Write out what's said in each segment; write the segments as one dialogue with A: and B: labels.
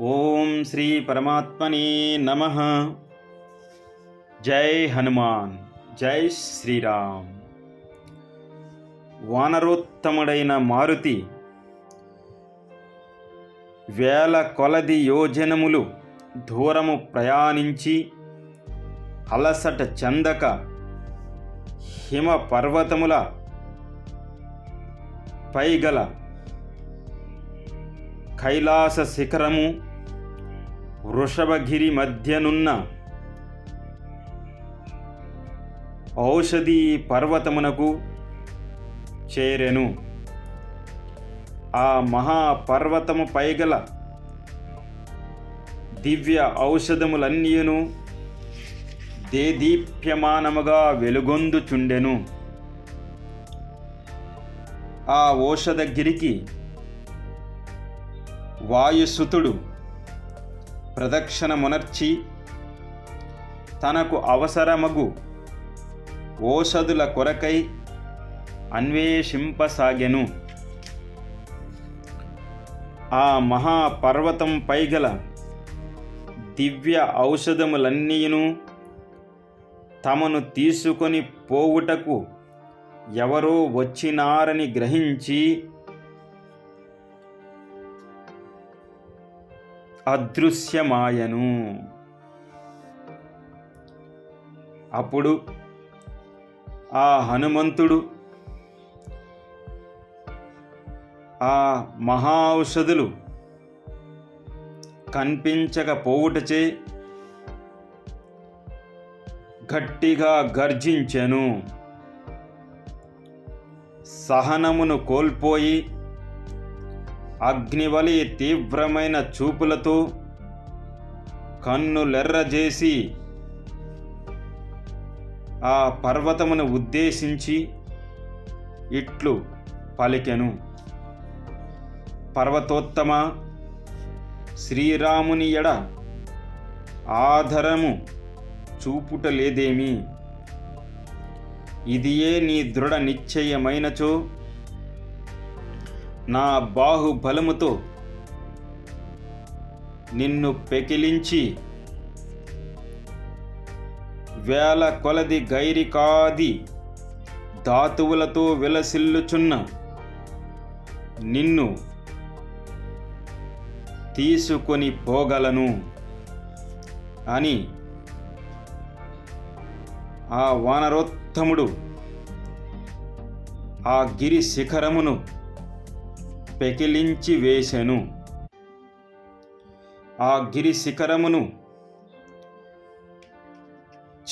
A: ఓం శ్రీ పరమాత్మని నమ. జై హనుమాన్ జై శ్రీరామ్. వానరోత్తముడైన మారుతి వేల కొలది యోజనములు దూరము ప్రయాణించి అలసట చెందక హిమ పర్వతముల పైగల కైలాస శిఖరము వృషభగిరి మధ్యనున్న ఔషధీ పర్వతమునకు చేరెను. ఆ మహాపర్వతము పైగల దివ్య ఔషధములన్నీయును దేదీప్యమానముగా వెలుగొందుచుండెను. ఆ ఔషధగిరికి వాయుసుతుడు ప్రదక్షిణమునర్చి తనకు అవసరమగు ఓషధుల కొరకై అన్వేషింపసాగెను. ఆ మహాపర్వతం పైగల దివ్య ఔషధములన్నీను తమను తీసుకొని పోవుటకు ఎవరో వచ్చినారని గ్రహించి అదృశ్యమాయను. అప్పుడు ఆ హనుమంతుడు ఆ మహా ఔషధులు కనిపించకపోవుటచే గట్టిగా గర్జించెను. సహనమును కోల్పోయి అగ్నివలి తీవ్రమైన చూపులతో కన్నులెర్రజేసి ఆ పర్వతమును ఉద్దేశించి ఇట్లు పలికెను. పర్వతోత్తమ శ్రీరాముని ఎడ ఆధరము చూపుట లేదేమి? ఇదియే నీ దృఢ నిశ్చయమైనచో నా బాహుబలముతో నిన్ను పెకిలించి వేల కొలది గైరికాది ధాతువులతో విలసిల్లుచున్న నిన్ను తీసుకొని పోగలను అని ఆ వానరోత్తముడు ఆ గిరి శిఖరమును పెకిలించి వేశెను. ఆ గిరి శిఖరమును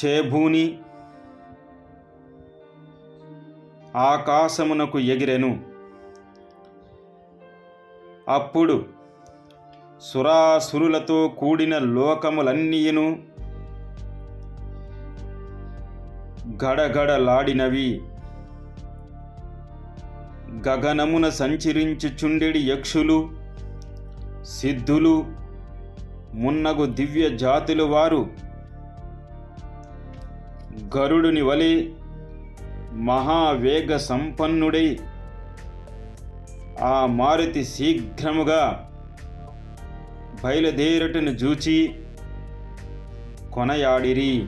A: చేభూని ఆకాశమునకు ఎగిరెను. అప్పుడు సురాసురులతో కూడిన లోకములన్నీయును. గడగడలాడినవి. గగనమున సంచరించుచుండెడి యక్షులు సిద్ధులు మున్నగు దివ్య జాతులు వారు. గరుడుని వలె మహావేగ సంపన్నుడై ఆ మారుతి శీఘ్రముగా బయలుదేరటను జూచి కొనయాడిరి.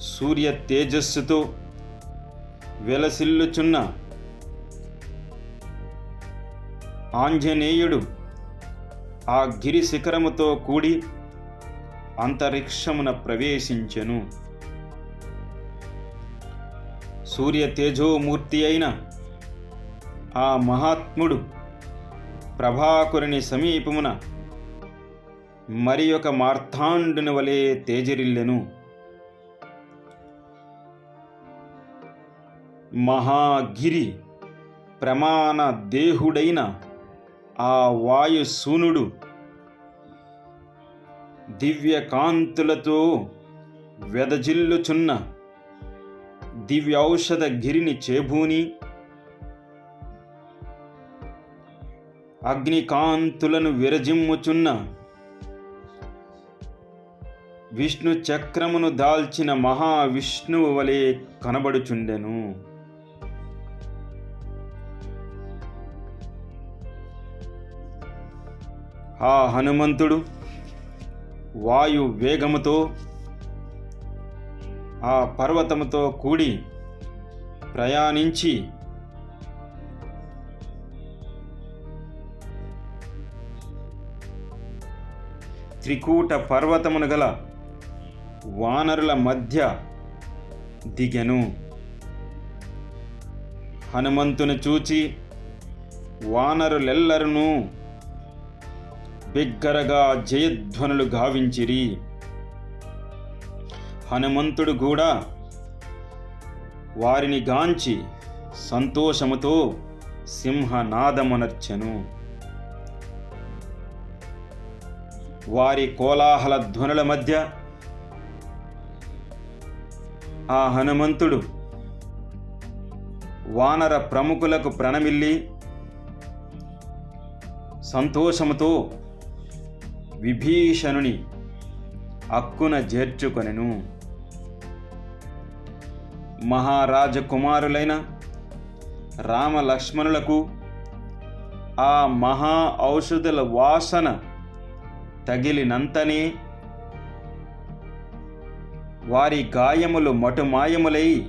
A: సూర్య తేజస్సుతో వెలసిల్లుచున్న ఆంజనేయుడు ఆ గిరి శిఖరముతో కూడి అంతరిక్షమున ప్రవేశించెను. సూర్య తేజోమూర్తి అయిన ఆ మహాత్ముడు ప్రభాకురుని సమీపమున మరి ఒక మార్తాండుని వలె తేజరిల్లెను. మహాగిరి ప్రమాణ దేహుడైన ఆ వాయుసూనుడు దివ్య కాంతులతో వెదజిల్లుచున్న దివ్యౌషధ గిరిని చేబూని అగ్నికాంతులను విరజిమ్ముచున్న విష్ణు చక్రమును దాల్చిన మహావిష్ణువు వలె కనబడుచుండెను. ఆ హనుమంతుడు వాయు వేగముతో ఆ పర్వతముతో కూడి ప్రయాణించి త్రికూట పర్వతమును గల వానరుల మధ్య దిగెను. హనుమంతుని చూచి వానరులెల్లరును బిగ్గరగా జయధ్వనులు గావించిరి. హనుమంతుడు కూడా వారిని గాంచి సంతోషముతో సింహనాదమునర్చెను. వారి కోలాహల ధ్వనుల మధ్య ఆ హనుమంతుడు వానర ప్రముఖులకు ప్రణమిల్లి సంతోషముతో విభీషణుని అక్కున చేర్చుకొనెను మహారాజకుమారులైన కుమారులైన రామలక్ష్మణులకు ఆ మహా ఔషధుల వాసన తగిలినంతనే వారి గాయములు మటుమాయములై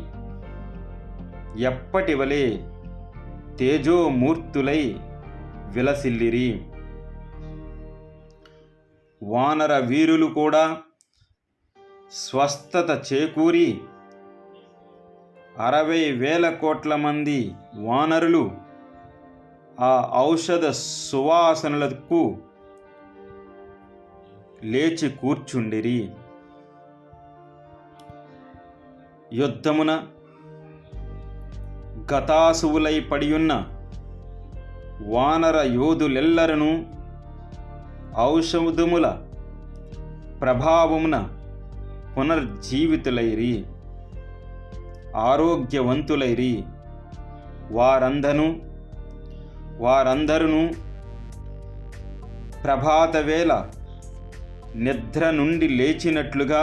A: ఎప్పటివలే తేజోమూర్తులై విలసిల్లిరి. వానర వీరులు కూడా స్వస్థత చేకూరి అరవై వేల కోట్ల మంది వానరులు ఆ ఔషధ సువాసనలకు లేచి కూర్చుండిరి. యుద్ధమున గతాసువులై పడియున్న వానర యోధులెల్లరను ఔషధముల ప్రభావమున పునర్జీవితులైరి ఆరోగ్యవంతులైరి. వారందను వారందరును ప్రభాతవేళ నిద్ర నుండి లేచినట్లుగా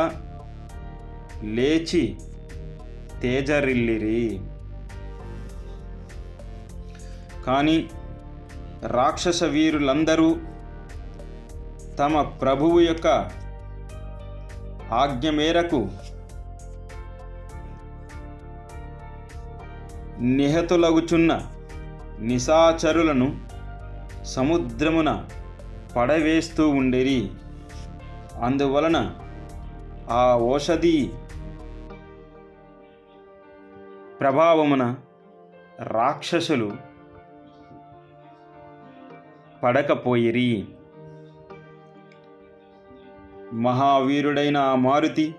A: లేచి తేజరిల్లిరి. కానీ రాక్షస వీరులందరూ తమ ప్రభువు యొక్క ఆజ్ఞ మేరకు నిహతులగుచున్న నిశాచరులను సముద్రమున పడవేస్తూ ఉండేరి. అందువలన ఆ ఓషధి ప్రభావమున రాక్షసులు పడకపోయిరి. మహావీరుడైన మారుతి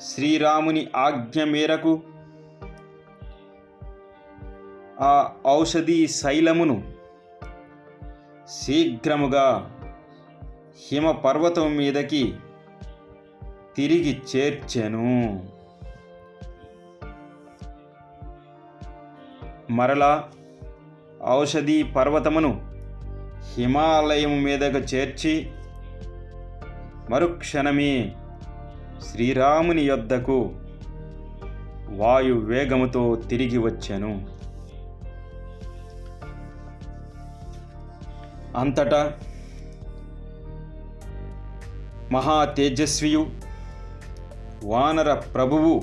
A: శ్రీరాముని ఆజ్ఞ మేరకు ఆ ఔషధి శైలమును శీఘ్రముగా హిమ పర్వతం మీదకి తిరిగి చేర్చెను. మరలా ఔషధి పర్వతమును హిమాలయం మీదకు చేర్చి మరుక్షణమే శ్రీరాముని యొద్దకు వాయు వేగముతో తిరిగి వచ్చాను. అంతటా మహా తేజస్వియు వానర ప్రభువు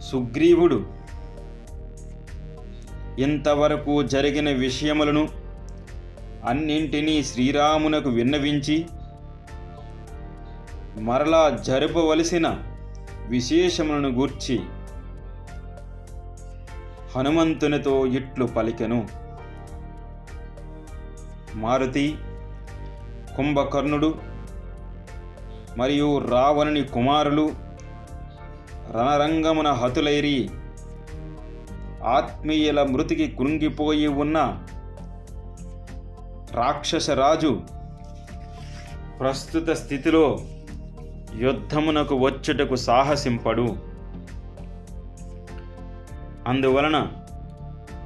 A: సుగ్రీవుడు ఇంతవరకు జరిగిన విషయములను అన్నింటినీ శ్రీరామునకు విన్నవించి మరలా జరపవలసిన విశేషములను గూర్చి హనుమంతునితో ఇట్లు పలికెను. మారుతి కుంభకర్ణుడు మరియు రావణుని కుమారులు రణరంగమున హతులైరి ఆత్మీయుల మృతికి కృంగిపోయి ఉన్న రాక్షసరాజు ప్రస్తుత స్థితిలో యుద్ధమునకు వచ్చుటకు సాహసింపడు. అందువలన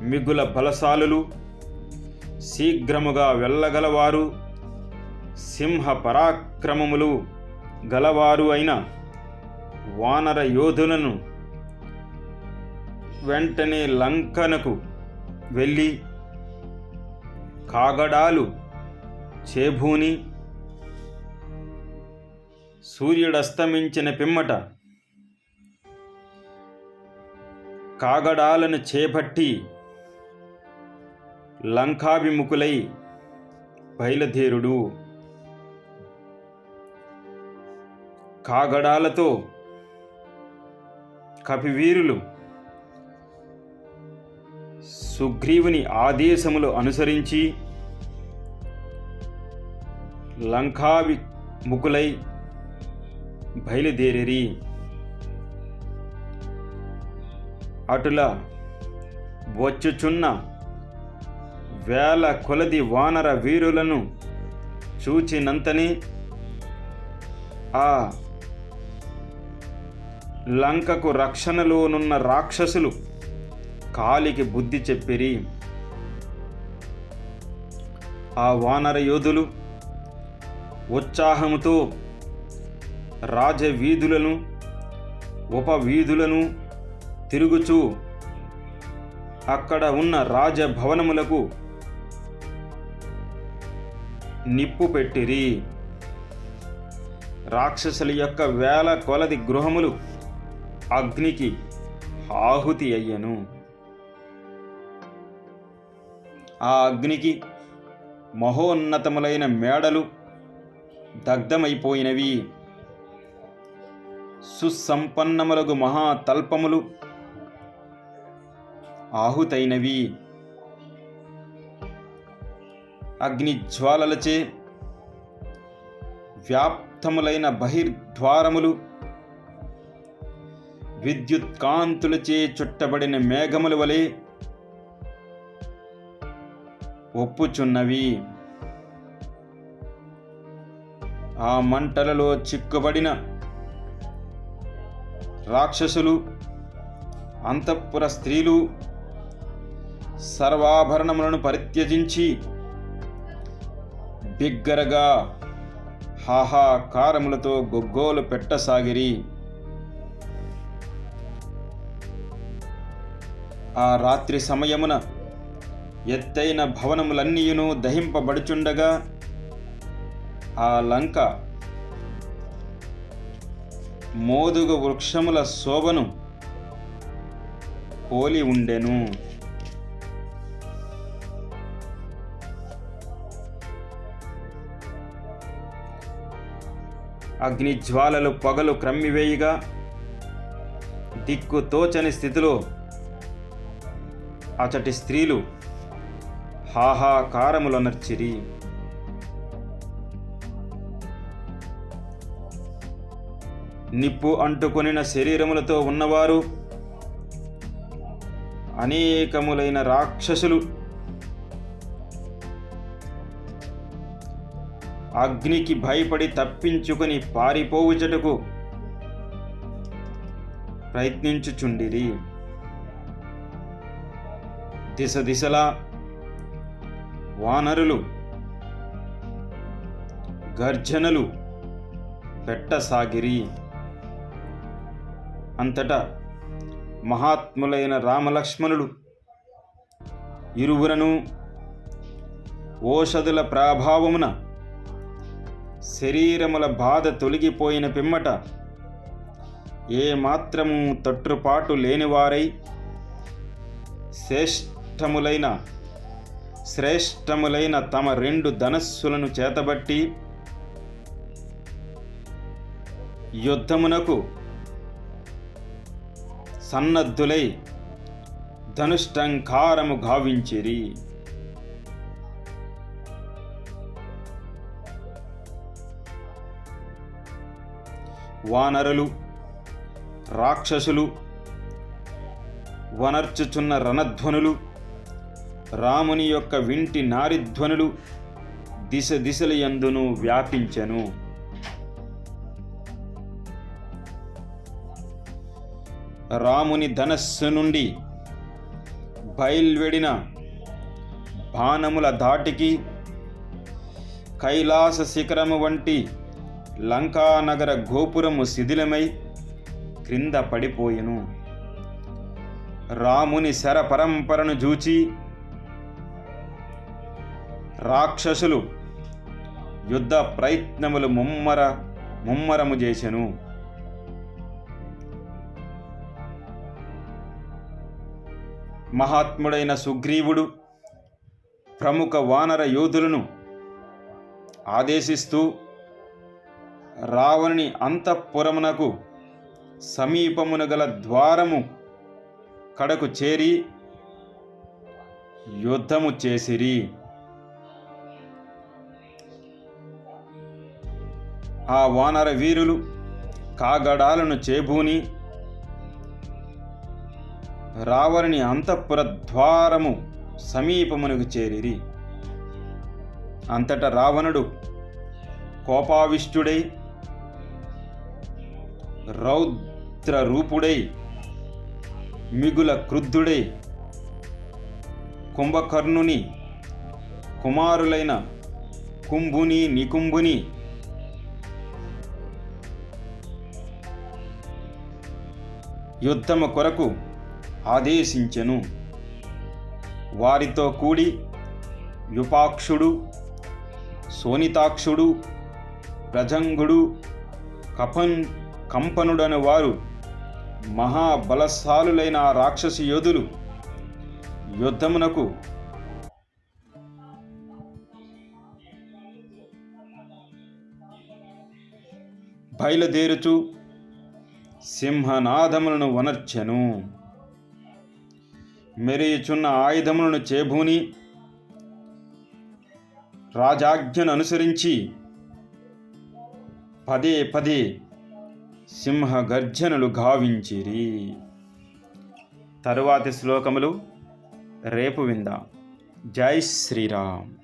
A: మిగుల బలశాలులు శీఘ్రముగా వెళ్ళగలవారు సింహ పరాక్రమములు గలవారు అయిన వానర యోధులను వెంటనే లంకనకు వెళ్ళి కాగడాలు చేభూని సూర్యుడస్తమించిన పిమ్మట కాగడాలను చేపట్టి లంకాభిముఖులై బయలుదేరుడు. కాగడాలతో కపివీరులు సుగ్రీవుని ఆదేశములు అనుసరించి లంకావి ముకులై బయలుదేరి అటుల వచ్చుచున్న వేల కొలది వానర వీరులను చూచినంతనే ఆ లంకకు రక్షణలోనున్న రాక్షసులు కాలికి బుద్ధి చెప్పిరి. ఆ వానర యోధులు ఉత్సాహముతో రాజవీధులను ఉపవీధులను తిరుగుచూ అక్కడ ఉన్న రాజభవనములకు నిప్పు పెట్టిరి. రాక్షసుల యొక్క వేల కొలది గృహములు అగ్నికి ఆహుతి అయ్యను. ఆ అగ్నికి మహోన్నతములైన మేడలు దగ్ధమైపోయినవి. సుసంపన్నములగు మహాతల్పములు ఆహుతైనవి. అగ్నిజ్వాలలచే వ్యాప్తములైన బహిర్ద్వారములు. విద్యుత్కాంతులచే చుట్టబడిన మేఘముల వలె ఒప్పుచున్నవి. ఆ మంటలలో చిక్కుబడిన రాక్షసులు అంతఃపుర స్త్రీలు సర్వాభరణములను పరిత్యజించి బిగ్గరగా హాహాకారములతో గొగ్గోలు పెట్టసాగిరి. ఆ రాత్రి సమయమున ఎత్తైన భవనములన్నీయును దహింపబడుచుండగా ఆ లంక మోదుగ వృక్షముల శోభను పోలి ఉండెను. అగ్నిజ్వాలలు పొగలు క్రమ్మివేయగా దిక్కు తోచని స్థితిలో అచటి స్త్రీలు హాహాకారములనర్చిరి. నిప్పు అంటుకొనిన శరీరములతో ఉన్నవారు అనేకములైన రాక్షసులు. అగ్నికి భయపడి తప్పించుకొని పారిపోవుచటకు ప్రయత్నించుచుండిరి. దిశ దిశలా వానరులు గర్జనలు పెట్టసాగిరి. అంతటా మహాత్ములైన రామలక్ష్మణులు ఇరువురను ఓషధుల ప్రాభావమున శరీరముల బాధ తొలగిపోయిన పిమ్మట ఏ మాత్రము లేనివారై శ్రేష్టములైన శ్రేష్టములైన తమ రెండు ధనస్సులను చేతబట్టి యుద్ధమునకు సన్నద్ధులై ధనుష్టంకారము గావించిరి. వానరులు రాక్షసులు వనర్చుచున్న రణధ్వనులు రాముని యొక్క వింటి నారిధ్వనులు దిశ దిశల యందును వ్యాపించెను. రాముని ధనస్సు నుండి బయల్వెడిన బాణముల ధాటికి కైలాస శిఖరము వంటి లంకానగర గోపురము శిథిలమై క్రింద పడిపోయెను. రాముని శర పరంపరను జూచి రాక్షసులు యుద్ధ ప్రయత్నములు ముమ్మర ముమ్మరము చేసెను. మహాత్ముడైన సుగ్రీవుడు ప్రముఖ వానర యోధులను ఆదేశిస్తూ రావణుని అంతఃపురమునకు సమీపమున గల ద్వారము కడకు చేరి యుద్ధము చేసిరి. ఆ వానర వీరులు కాగడాలను చేబూని రావణుని అంతఃపుర ద్వారము సమీపమునకు చేరిరి. అంతట రావణుడు కోపావిష్టుడై రౌద్ర రూపుడై మిగుల క్రుద్ధుడై కుంభకర్ణుని కుమారులైన కుంభుని నికుంభుని యుద్ధము కొరకు ఆదేశించెను. వారితో కూడి యుపాక్షుడు సోనితాక్షుడు ప్రజంగుడు కపన్ కంపనుడని వారు మహాబలశాలులైన రాక్షసి యోధులు యుద్ధమునకు బయలుదేరుచు సింహనాదములను వనర్చెను. మెరియుచున్న ఆయుధములను చేబూని రాజాజ్ఞను అనుసరించి పదే పదే సింహ గర్జనలు గావించిరి. తరువాతి శ్లోకములు రేపు విందాం. జై శ్రీరామ్.